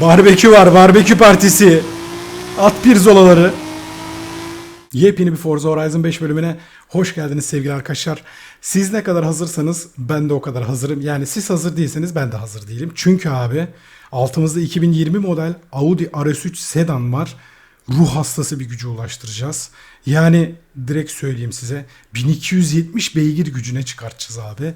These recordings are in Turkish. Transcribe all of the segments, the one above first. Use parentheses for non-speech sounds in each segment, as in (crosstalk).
Barbekü var, barbekü partisi. At pirzolaları. Yepyeni bir Forza Horizon 5 bölümüne hoş geldiniz sevgili arkadaşlar. Siz ne kadar hazırsanız ben de o kadar hazırım. Yani siz hazır değilseniz ben de hazır değilim. Çünkü abi altımızda 2020 model Audi RS3 sedan var. Ruh hastası bir güce ulaştıracağız. Yani direkt söyleyeyim size 1270 beygir gücüne çıkartacağız abi.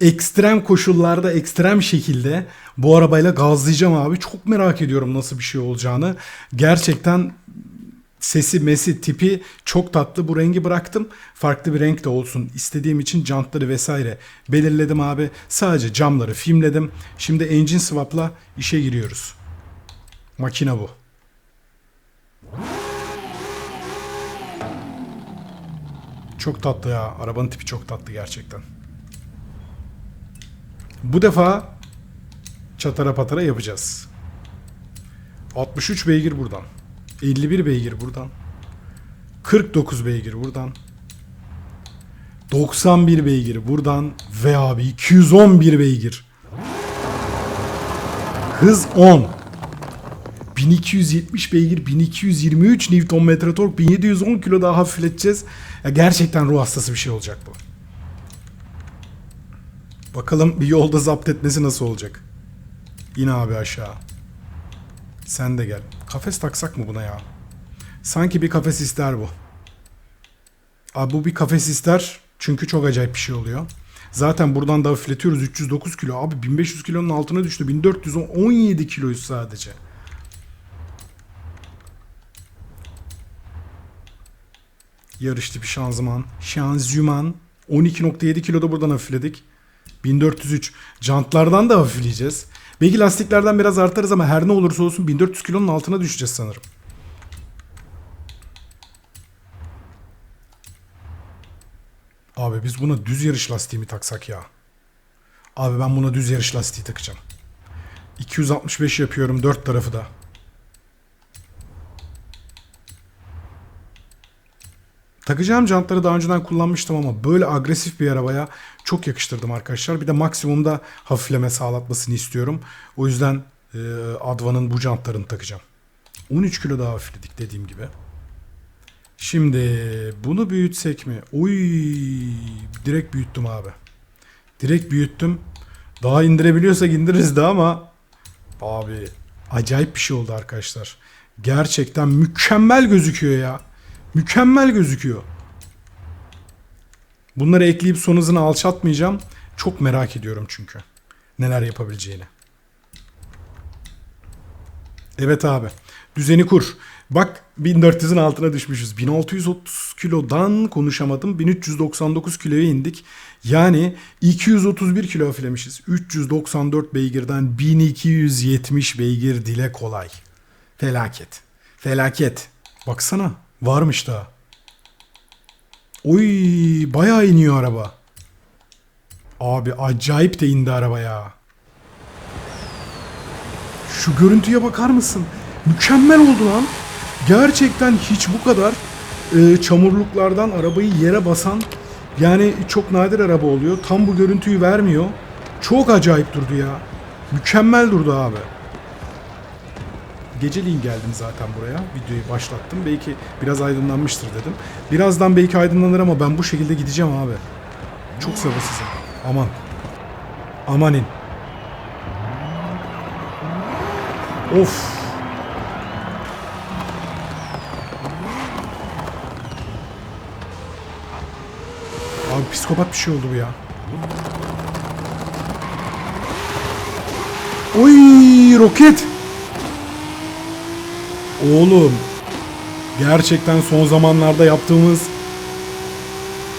Ekstrem koşullarda ekstrem şekilde bu arabayla gazlayacağım abi. Çok merak ediyorum nasıl bir şey olacağını. Gerçekten sesi, mesi, tipi çok tatlı. Bu rengi bıraktım. Farklı bir renk de olsun istediğim için jantları vesaire belirledim abi. Sadece camları filmledim. Şimdi engine swap'la işe giriyoruz. Makine bu. Çok tatlı ya. Arabanın tipi çok tatlı gerçekten. Bu defa çatara patara yapacağız. 63 beygir buradan. 51 beygir buradan. 49 beygir buradan. 91 beygir buradan ve abi 211 beygir. Hız 10. 1270 beygir, 1223 Nm tork, 1710 kilo daha hafifleteceğiz. Ya gerçekten ruh hastası bir şey olacak bu. Bakalım bir yolda zapt etmesi nasıl olacak. Yine abi aşağı. Sen de gel. Kafes taksak mı buna ya? Sanki bir kafes ister bu. Abi bu bir kafes ister. Çünkü çok acayip bir şey oluyor. Zaten buradan da hafifletiyoruz. 309 kilo. Abi 1500 kilonun altına düştü. 1417 kiloyuz sadece. Yarış tipi şanzıman. Şanzüman. 12.7 kiloda buradan hafifledik. 1403. Jantlardan da hafifleyeceğiz. Belki lastiklerden biraz artarız ama her ne olursa olsun 1400 kilonun altına düşeceğiz sanırım. Abi biz buna düz yarış lastiği mi taksak ya? Abi ben buna düz yarış lastiği takacağım. 265 yapıyorum dört tarafı da. Takacağım jantları daha önceden kullanmıştım ama böyle agresif bir arabaya çok yakıştırdım arkadaşlar. Bir de maksimumda hafifleme sağlatmasını istiyorum. O yüzden e, Adva'nın bu jantlarını takacağım. 13 kilo daha hafifledik dediğim gibi. Şimdi bunu büyütsek mi? Uy, direkt büyüttüm abi. Direkt büyüttüm. Daha indirebiliyorsak indiririz de ama abi acayip bir şey oldu arkadaşlar. Gerçekten mükemmel gözüküyor ya. Mükemmel gözüküyor. Bunları ekleyip son hızını alçaltmayacağım. Çok merak ediyorum çünkü. Neler yapabileceğini. Evet abi. Düzeni kur. Bak 1400'ün altına düşmüşüz. 1630 kilodan konuşamadım. 1399 kiloya indik. Yani 231 kilo hafiflemişiz. 394 beygirden 1270 beygir dile kolay. Felaket. Felaket. Baksana. Varmış da. Oy bayağı iniyor araba. Abi acayip de indi araba ya. Şu görüntüye bakar mısın? Mükemmel oldu lan. Gerçekten hiç bu kadar e, çamurluklardan arabayı yere basan yani çok nadir araba oluyor. Tam bu görüntüyü vermiyor. Çok acayip durdu ya. Mükemmel durdu abi. Geceliğin geldim zaten buraya. Videoyu başlattım. Belki biraz aydınlanmıştır dedim. Birazdan belki aydınlanır ama ben bu şekilde gideceğim abi. Çok sabırsızım. Aman. Amanin. Of. Abi psikopat bir şey oldu bu ya. Oy roket. Oğlum. Gerçekten son zamanlarda yaptığımız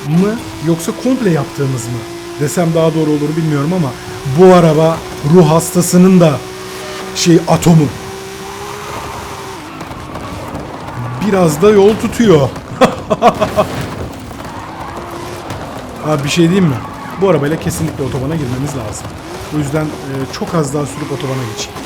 mı yoksa komple yaptığımız mı desem daha doğru olur bilmiyorum ama bu araba ruh hastasının da şey atomu. Biraz da yol tutuyor. (laughs) Abi bir şey diyeyim mi? Bu arabayla kesinlikle otobana girmemiz lazım. O yüzden e, çok az daha sürüp otobana geçeyim.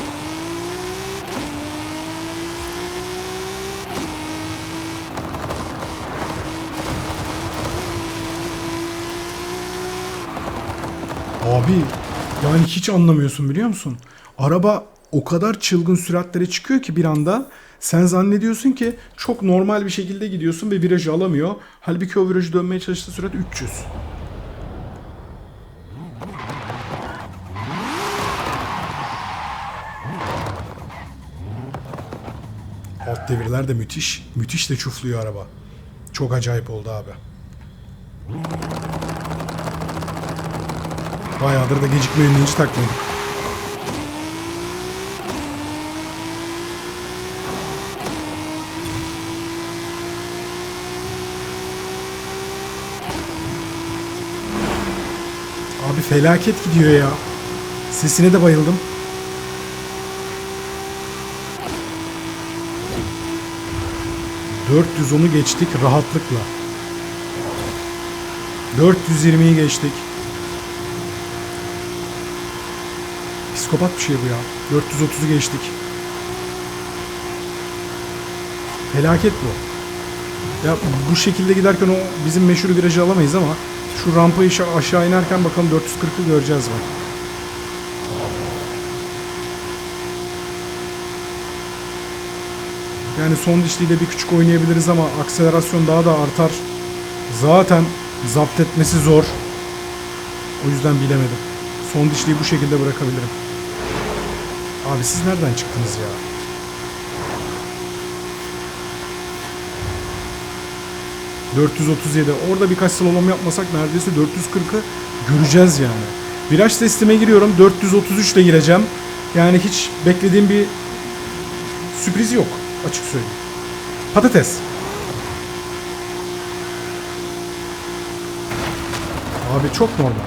Abi yani hiç anlamıyorsun biliyor musun? Araba o kadar çılgın süratlere çıkıyor ki bir anda sen zannediyorsun ki çok normal bir şekilde gidiyorsun ve virajı alamıyor. Halbuki o virajı dönmeye çalıştığı sürat 300. Alt devirler de müthiş. Müthiş de çufluyor araba. Çok acayip oldu abi. Bayağıdır da gecikme önleyici takmadık. Abi felaket gidiyor ya. Sesine de bayıldım. ...410'u geçtik rahatlıkla. 420'yi geçtik. Psikopat bir şey bu ya. 430'u geçtik. Felaket bu. Ya bu şekilde giderken o bizim meşhur virajı alamayız ama şu rampayı aşağı- inerken bakalım 440'ı göreceğiz mi? Yani son dişliyle bir küçük oynayabiliriz ama akselerasyon daha da artar. Zaten zapt etmesi zor. O yüzden bilemedim. Son dişliyi bu şekilde bırakabilirim. Abi siz nereden çıktınız ya? ...437. Orada birkaç slalom yapmasak neredeyse 440'ı göreceğiz yani. Viraj testime giriyorum. 433 ile gireceğim. Yani hiç beklediğim bir sürpriz yok. Açık söyleyeyim. Patates. Abi çok normal.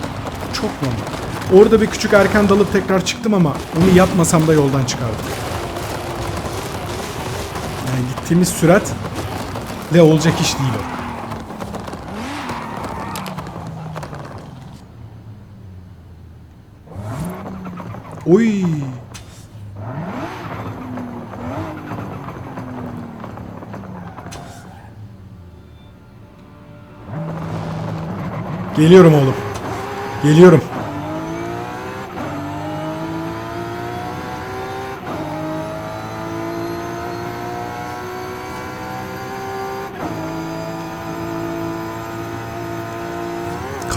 Çok normal. Orada bir küçük erken dalıp tekrar çıktım ama onu yapmasam da yoldan çıkardım. Yani gittiğimiz sürat ve olacak iş değil o. Oy. Geliyorum oğlum. Geliyorum.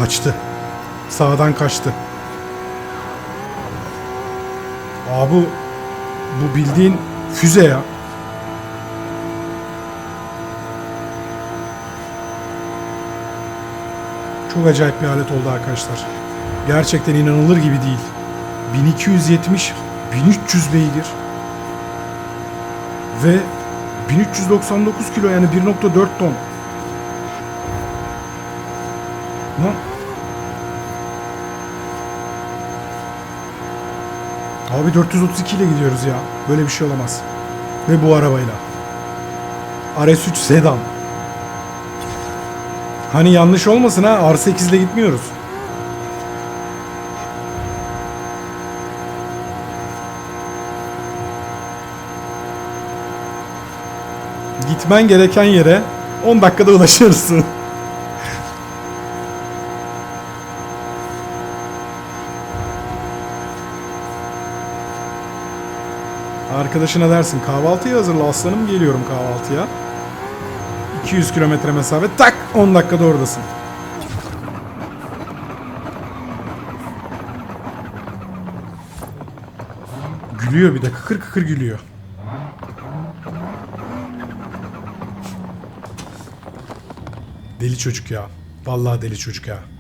Kaçtı. Sağdan kaçtı. Abi bu, bu bildiğin füze ya. Çok acayip bir alet oldu arkadaşlar. Gerçekten inanılır gibi değil. 1270 1300 beygir ve 1399 kilo yani 1.4 ton. Lan Abi 432 ile gidiyoruz ya. Böyle bir şey olamaz. Ve bu arabayla. RS3 sedan. Hani yanlış olmasın ha R8 ile gitmiyoruz. Gitmen gereken yere 10 dakikada ulaşırsın. Arkadaşına dersin kahvaltıyı hazırla aslanım geliyorum kahvaltıya. 200 kilometre mesafe tak 10 dakikada oradasın. Gülüyor bir de kıkır kıkır gülüyor. Deli çocuk ya. Vallahi deli çocuk ya.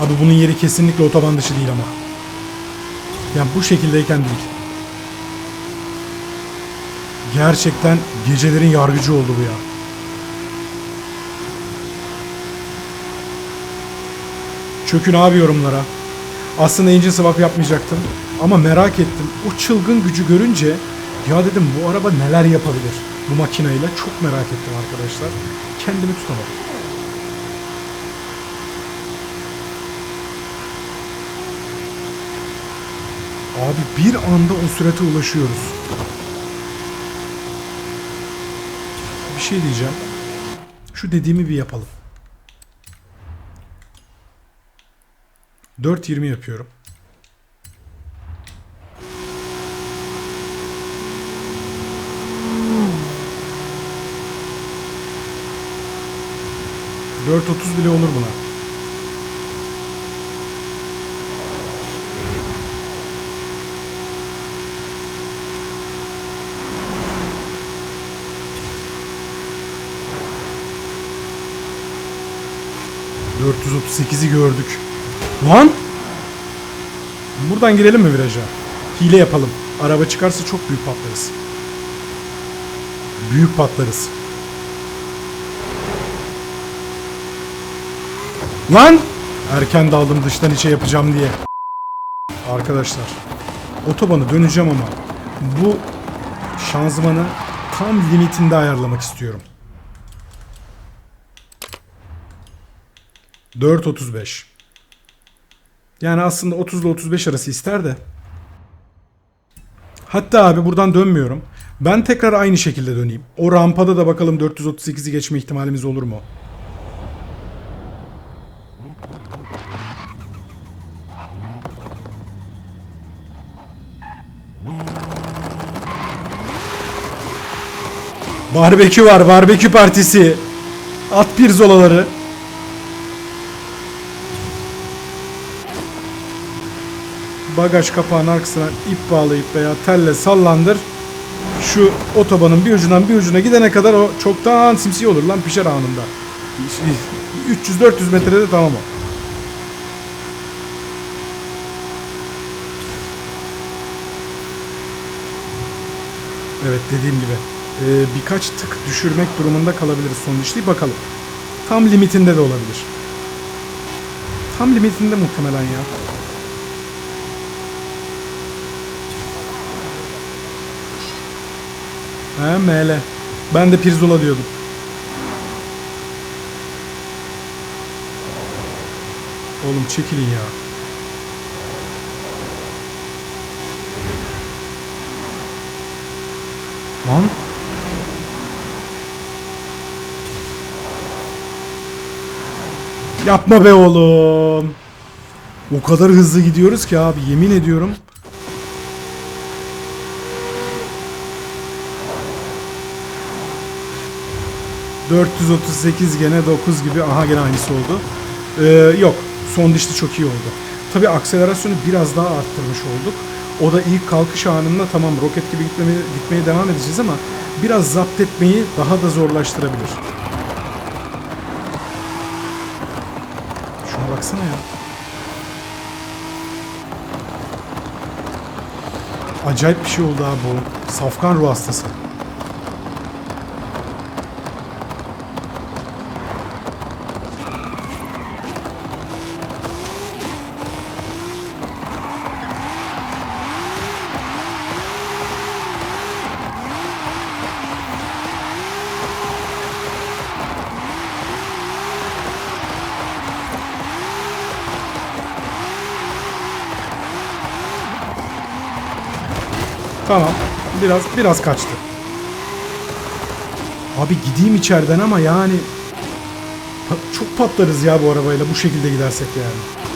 Abi bunun yeri kesinlikle otoban dışı değil ama. Yani bu şekildeyken değil. Gerçekten gecelerin yargıcı oldu bu ya. Çökün abi yorumlara. Aslında engine swap yapmayacaktım. Ama merak ettim. O çılgın gücü görünce ya dedim bu araba neler yapabilir bu makineyle. Çok merak ettim arkadaşlar. Kendimi tutamadım. Abi bir anda o sürate ulaşıyoruz. Bir şey diyeceğim. Şu dediğimi bir yapalım. 4.20 yapıyorum. Dört otuz bile olur buna. ...438'i gördük. Lan! Buradan girelim mi viraja? Hile yapalım. Araba çıkarsa çok büyük patlarız. Büyük patlarız. Lan! Erken daldım dıştan içe yapacağım diye. Arkadaşlar. Otobanı döneceğim ama bu şanzımanı tam limitinde ayarlamak istiyorum. 4.35 Yani aslında 30 ile 35 arası ister de. Hatta abi buradan dönmüyorum. Ben tekrar aynı şekilde döneyim. O rampada da bakalım 438'i geçme ihtimalimiz olur mu? Barbekü var, barbekü partisi. At pirzolaları. Bagaj kapağının arkasına ip bağlayıp veya telle sallandır. Şu otobanın bir ucundan bir ucuna gidene kadar o çoktan simsiye olur lan pişer anında. 300-400 metrede tamam o. Evet dediğim gibi e, birkaç tık düşürmek durumunda kalabiliriz son dişliği bakalım. Tam limitinde de olabilir. Tam limitinde muhtemelen ya. He ML. Ben de pirzola diyordum. Oğlum çekilin ya. Lan. Yapma be oğlum. O kadar hızlı gidiyoruz ki abi yemin ediyorum. ...438 gene 9 gibi... ...aha gene aynısı oldu. Ee, yok son dişli çok iyi oldu. Tabi akselerasyonu biraz daha arttırmış olduk. O da ilk kalkış anında tamam roket gibi gitmeye, gitmeye devam edeceğiz ama... ...biraz zapt etmeyi daha da zorlaştırabilir. Şuna baksana ya. Acayip bir şey oldu abi bu. Safkan ruh hastası. Tamam. Biraz biraz kaçtı. Abi gideyim içeriden ama yani çok patlarız ya bu arabayla bu şekilde gidersek yani.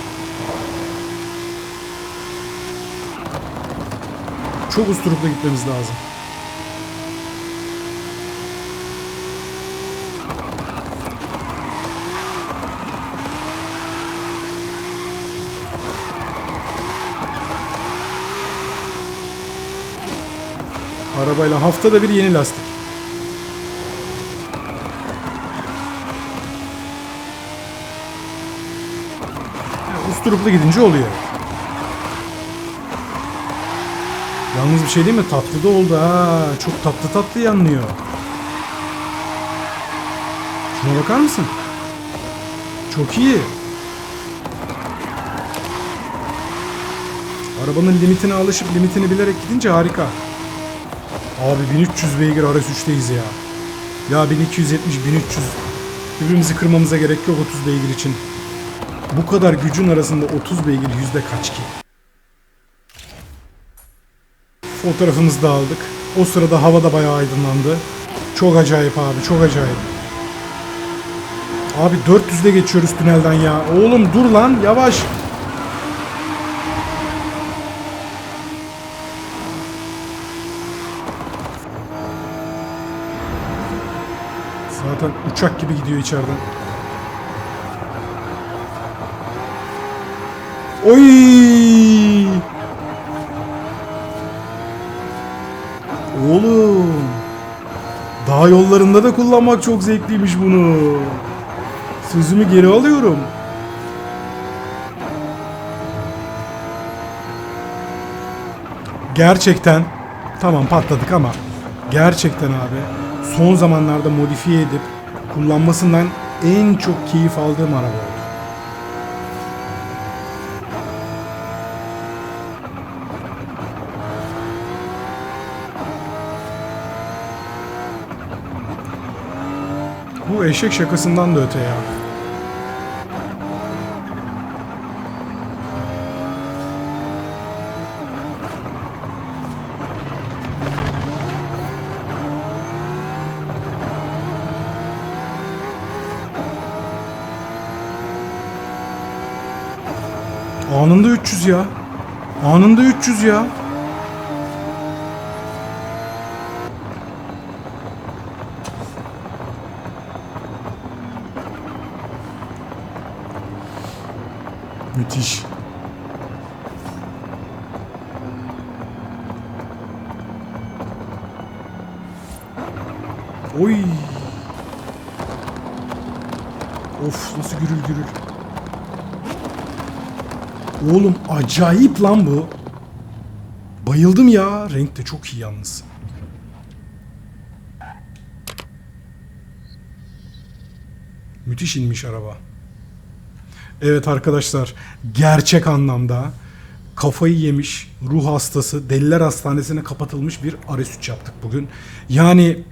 Çok usturupla gitmemiz lazım. Arabayla haftada bir yeni lastik. Yani usturuplu gidince oluyor. Yalnız bir şey değil mi? Tatlı da oldu ha. Çok tatlı tatlı yanlıyor. Şuna bakar mısın? Çok iyi. Arabanın limitine alışıp limitini bilerek gidince harika. Abi 1300 beygir RS3'teyiz ya. Ya 1270 1300. Birbirimizi kırmamıza gerek yok 30 beygir için. Bu kadar gücün arasında 30 beygir yüzde kaç ki? Fotoğrafımızı da aldık. O sırada hava da bayağı aydınlandı. Çok acayip abi çok acayip. Abi 400'de geçiyoruz tünelden ya. Oğlum dur lan yavaş. Zaten uçak gibi gidiyor içeriden. Oy! Oğlum. Dağ yollarında da kullanmak çok zevkliymiş bunu. Sözümü geri alıyorum. Gerçekten tamam patladık ama gerçekten abi son zamanlarda modifiye edip kullanmasından en çok keyif aldığım araba oldu. Bu eşek şakasından da öte ya. Anında 300 ya. Anında 300 ya. Müthiş. Oy. Of nasıl gürül gürül. Oğlum acayip lan bu. Bayıldım ya. Renk de çok iyi yalnız. Müthiş inmiş araba. Evet arkadaşlar gerçek anlamda kafayı yemiş ruh hastası deliler hastanesine kapatılmış bir R3 yaptık bugün. Yani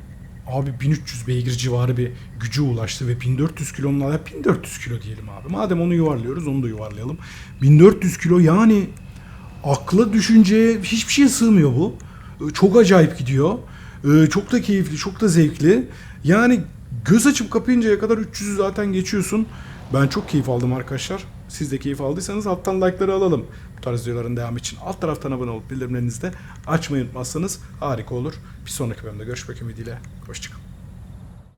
abi 1300 beygir civarı bir gücü ulaştı ve 1400 kilonun ala 1400 kilo diyelim abi. Madem onu yuvarlıyoruz onu da yuvarlayalım. 1400 kilo yani akla düşünceye hiçbir şeye sığmıyor bu. Ee, Çok acayip gidiyor. Ee, Çok da keyifli, çok da zevkli. Yani göz açıp kapayıncaya kadar 300'ü zaten geçiyorsun. Ben çok keyif aldım arkadaşlar. Siz de keyif aldıysanız alttan like'ları alalım. Bu tarz videoların devamı için alt taraftan abone olup bildirimlerinizi de açmayı unutmazsanız harika olur. Bir sonraki bölümde görüşmek ümidiyle. Hoşçakalın.